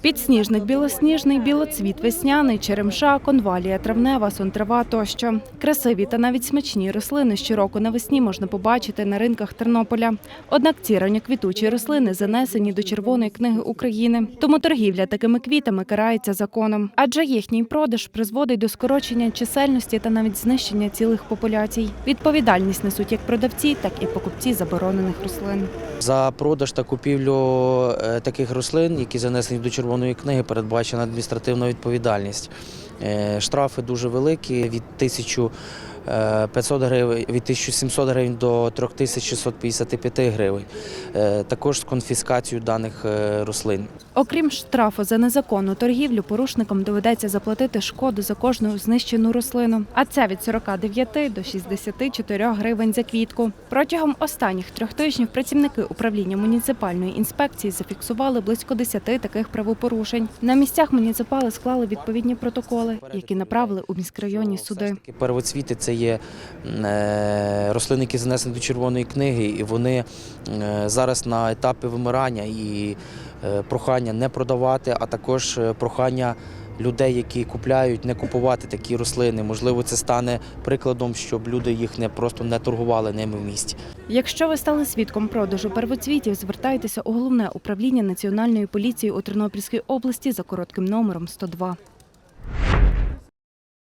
Підсніжник, білосніжний, білоцвіт, весняний, черемша, конвалія, травнева, сонтрава тощо. Красиві та навіть смачні рослини щороку навесні можна побачити на ринках Тернополя. Однак ці ранньоквітучі рослини занесені до Червоної книги України. Тому торгівля такими квітами карається законом, адже їхній продаж призводить до скорочення чисельності та навіть знищення цілих популяцій. Відповідальність несуть як продавці, так і покупці заборонених рослин. За продаж та купівлю е, таких рослин, які занесені до червоної книги, передбачена адміністративна відповідальність. Е, Штрафи дуже великі від 1500 гривень, від 1700 гривень до 3655 гривень. Е, Також з конфіскацією даних е, рослин. Окрім штрафу за незаконну торгівлю, порушникам доведеться заплатити шкоду за кожну знищену рослину. А це від 49 до 64 гривень за квітку. Протягом останніх трьох тижнів працівники управління муніципальної інспекції зафіксували близько 10 таких правопорушень. На місцях муніципали склали відповідні протоколи, які направили у міськрайонні суди. Первоцвіти це є е, рослини, які занесені до червоної книги, і вони е, зараз на етапі вимирання і е, прохання не продавати, а також прохання людей, які купляють, не купувати такі рослини. Можливо, це стане прикладом, щоб люди їх не просто не торгували ними в місті. Якщо ви стали свідком продажу первоцвітів, звертайтеся у головне управління Національної поліції у Тернопільській області за коротким номером 102.